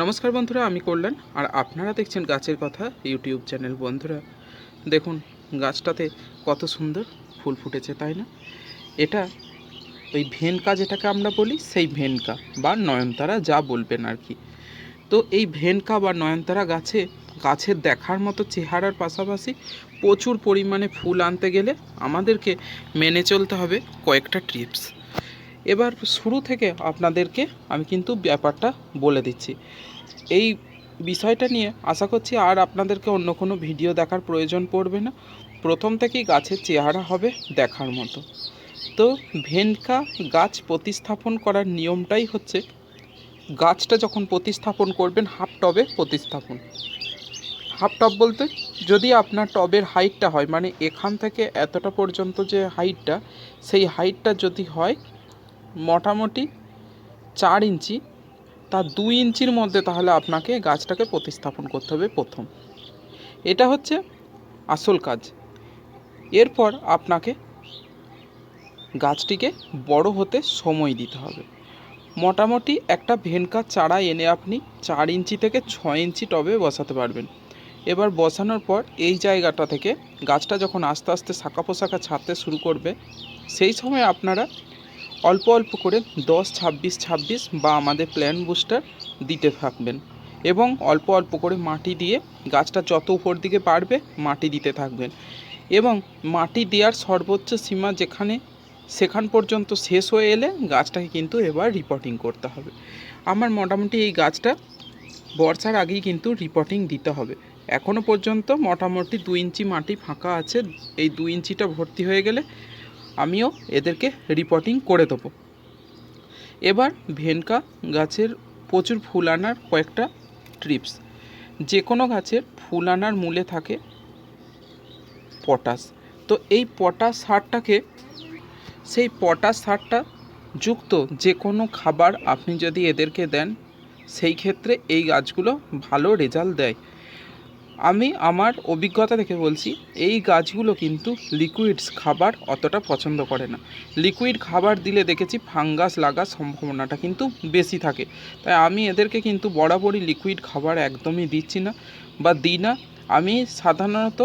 নমস্কার বন্ধুরা, আমি কল্যাণ। আর আপনারা দেখছেন গাছের কথা ইউটিউব চ্যানেল বন্ধুরা। দেখুন, গাছটাতে কত সুন্দর ফুল ফুটেছে, তাই না? এটা ওই ভেনকা যেটাকে আমরা বলি, সেই ভেনকা বা নয়নতারা যা বলবেন আর কি। তো এই ভেনকা বা নয়নতারা গাছে গাছের দেখার মতো চেহারার পাশাপাশি প্রচুর পরিমাণে ফুল আনতে গেলে আমাদেরকে মেনে চলতে হবে কয়েকটা টিপস এবার শুরু থেকে আপনাদেরকে আমি কিন্তু ব্যাপারটা বলে দিচ্ছি। এই বিষয়টা নিয়ে আশা করছি আর আপনাদেরকে অন্য কোনো ভিডিও দেখার প্রয়োজন পড়বে না। প্রথম থেকেই গাছের চেহারা হবে দেখার মতো। তো ভেনকা গাছ প্রতিস্থাপন করার নিয়মটাই হচ্ছে, গাছটা যখন প্রতিস্থাপন করবেন হাফ টবে প্রতিস্থাপন। হাফ টব বলতে যদি আপনার টবের হাইটটা হয় মানে এখান থেকে এতটা পর্যন্ত যে হাইটটা, সেই হাইটটা যদি হয় মোটামুটি চার ইঞ্চি। তার দুই ইঞ্চির মধ্যে তাহলে আপনাকে গাছটাকে প্রতিস্থাপন করতে হবে প্রথম। এটা হচ্ছে আসল কাজ। এরপর আপনাকে গাছটিকে বড় হতে সময় দিতে হবে। মোটামুটি একটা ভেনকা চারা এনে আপনি চার ইঞ্চি থেকে ছয় ইঞ্চি টবে বসাতে পারবেন। এবার বসানোর পর এই জায়গাটা থেকে গাছটা যখন আস্তে আস্তে শাখা পোশাখা ছাড়তে শুরু করবে, সেই সময় আপনারা অল্প অল্প করে দশ, ছাব্বিশ ছাব্বিশ বা আমাদের প্ল্যান বুস্টার দিতে থাকবেন এবং অল্প অল্প করে মাটি দিয়ে গাছটা যত উপর দিকে বাড়বে মাটি দিতে থাকবেন এবং মাটি দেওয়ার সর্বোচ্চ সীমা যেখানে সেখান পর্যন্ত শেষ হয়ে এলে গাছটাকে কিন্তু এবার রিপোর্টিং করতে হবে। আমার মোটামুটি এই গাছটা বর্ষার আগেই কিন্তু রিপোর্টিং দিতে হবে। এখনও পর্যন্ত মোটামুটি দু ইঞ্চি মাটি ফাঁকা আছে। এই দু ইঞ্চিটা ভর্তি হয়ে গেলে আমিও এদেরকে রিপোর্টিং করে দেবো। এবার ভেনকা গাছের প্রচুর ফুল আনার কয়েকটা ট্রিপস যে কোনো গাছের ফুল আনার মূলে থাকে পটাশ তো এই পটাশ সারটাকে, সেই পটাশ সারটা যুক্ত যে কোনো খাবার আপনি যদি এদেরকে দেন, সেই ক্ষেত্রে এই গাছগুলো ভালো রেজাল্ট দেয়। আমি আমার অভিজ্ঞতা থেকে বলছি, এই গাছগুলো কিন্তু লিকুইডস খাবার অতটা পছন্দ করে না। লিকুইড খাবার দিলে দেখেছি ফাঙ্গাস লাগার সম্ভাবনাটা কিন্তু বেশি থাকে। তাই আমি এদেরকে কিন্তু বরাবরই লিকুইড খাবার একদমই দিচ্ছি না বা দিই না। আমি সাধারণত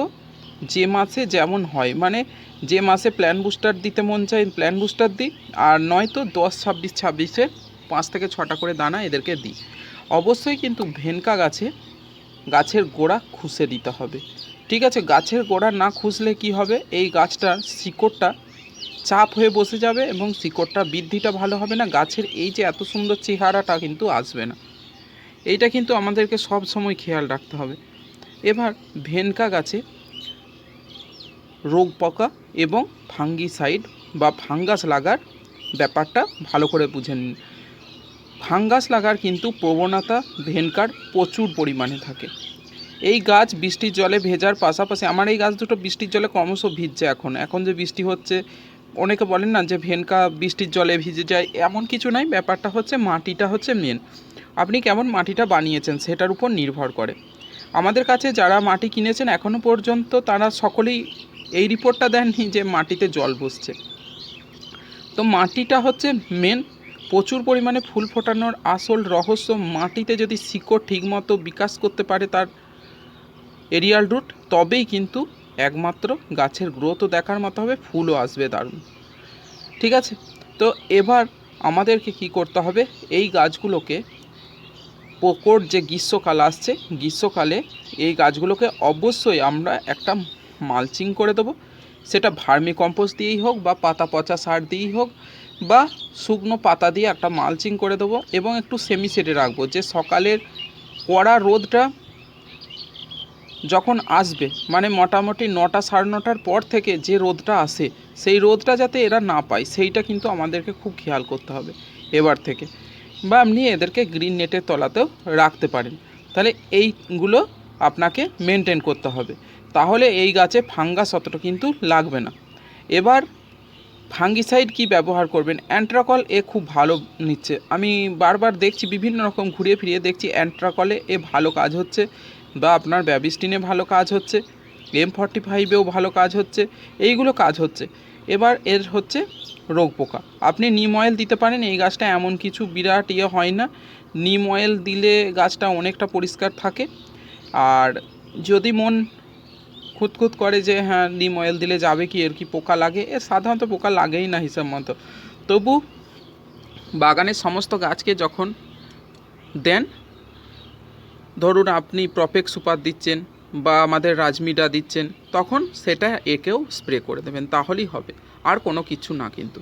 যে মাসে যেমন হয় মানে যে মাসে প্ল্যান বুস্টার দিতে মন চায় প্ল্যান বুস্টার দিই, আর নয়তো দশ, ছাব্বিশ, ছাব্বিশে পাঁচ থেকে ছটা করে দানা এদেরকে দিই। অবশ্যই কিন্তু ভেনকা গাছে গাছের গোড়া খুসে দিতে হবে। ঠিক আছে, গাছের গোড়া না খুসলে কি হবে? এই গাছটার শিকড়টা চাপ হয়ে বসে যাবে এবং শিকড়টা বৃদ্ধিটা ভালো হবে না। গাছের এই যে এত সুন্দর চেহারাটা কিন্তু আসবে না। এইটা কিন্তু আমাদেরকে সব সময় খেয়াল রাখতে হবে। এবার ভেনকা গাছে রোগ পোকা এবং ফাঙ্গিসাইড বা ফাঙ্গাস লাগার ব্যাপারটা ভালো করে বুঝে নিন। ফাঙ্গাস লাগার কিন্তু প্রবণতা ভেনকার প্রচুর পরিমাণে থাকে। এই গাছ বৃষ্টির জলে ভেজার পাশাপাশি আমার এই গাছ দুটো বৃষ্টির জলে ক্রমশ ভিজছে এখন। এখন যে বৃষ্টি হচ্ছে, অনেকে বলেন না যে ভেনকা বৃষ্টির জলে ভিজে যায়, এমন কিছু নাই। ব্যাপারটা হচ্ছে মাটিটা হচ্ছে মেন আপনি কেমন মাটিটা বানিয়েছেন সেটার উপর নির্ভর করে। আমাদের কাছে যারা মাটি কিনেছেন এখনও পর্যন্ত তারা সকলেই এই রিপোর্টটা দেননি যে মাটিতে জল বসছে। তো মাটিটা হচ্ছে মেন প্রচুর পরিমাণে ফুল ফোটানোর আসল রহস্য মাটিতে যদি শিকড় ঠিকমতো বিকাশ করতে পারে তার এরিয়াল রুট, তবেই কিন্তু একমাত্র গাছের গ্রোথও দেখার মতো হবে, ফুলও আসবে দারুণ। ঠিক আছে? তো এবার আমাদেরকে কি করতে হবে? এই গাছগুলোকে পোকর যে গ্রীষ্মকাল আসছে, গ্রীষ্মকালে এই গাছগুলোকে অবশ্যই আমরা একটা মালচিং করে দেবো। সেটা ভার্মি কম্পোস্ট দিয়েই হোক বা পাতা পচা সার দিয়েই হোক বা শুকনো পাতা দিয়ে একটা মালচিং করে দেবো এবং একটু সেমি সেটে রাখব। যে সকালের কড়া রোদটা যখন আসবে মানে মোটামুটি নটা সাড়ে নটার পর থেকে যে রোদটা আসে, সেই রোদটা যাতে এরা না পায়, সেইটা কিন্তু আমাদেরকে খুব খেয়াল করতে হবে এবার থেকে। বা আপনি এদেরকে গ্রিন নেটের তলাতেও রাখতে পারেন। তাহলে এইগুলো আপনাকে মেনটেন করতে হবে। তাহলে এই গাছে ফাঙ্গাস অতটা কিন্তু লাগবে না। এবার ফাঙ্গিসাইড কি ব্যবহার করবেন? অ্যান্ট্রাকল এ খুব ভালো নিচ্ছে। আমি বারবার দেখছি, বিভিন্ন রকম ঘুরিয়ে ফিরিয়ে দেখছি, অ্যান্ট্রাকলে এ ভালো কাজ হচ্ছে বা আপনার ব্যাবিস্টিনে ভালো কাজ হচ্ছে এম ফর্টি ফাইভেও ভালো কাজ হচ্ছে, এইগুলো কাজ হচ্ছে। এবার এর হচ্ছে রোগ পোকা। আপনি নিম অয়েল দিতে পারেন, এই গাছটা এমন কিছু বিরাট ইয়ে হয় না। নিম অয়েল দিলে গাছটা অনেকটা পরিষ্কার থাকে। আর যদি মন খুঁতখুত করে যে হ্যাঁ নিম অয়েল দিলে যাবে কি? এর কি পোকা লাগে? এর সাধারণত পোকা লাগেই না হিসাব মতো। তবু বাগানের সমস্ত গাছকে যখন দেন, ধরুন আপনি প্রপেক সুপার দিচ্ছেন বা আমাদের রাজমিডা দিচ্ছেন, তখন সেটা একেও স্প্রে করে দেবেন। তাহলেই হবে। আর কোনো কিছু না কিন্তু।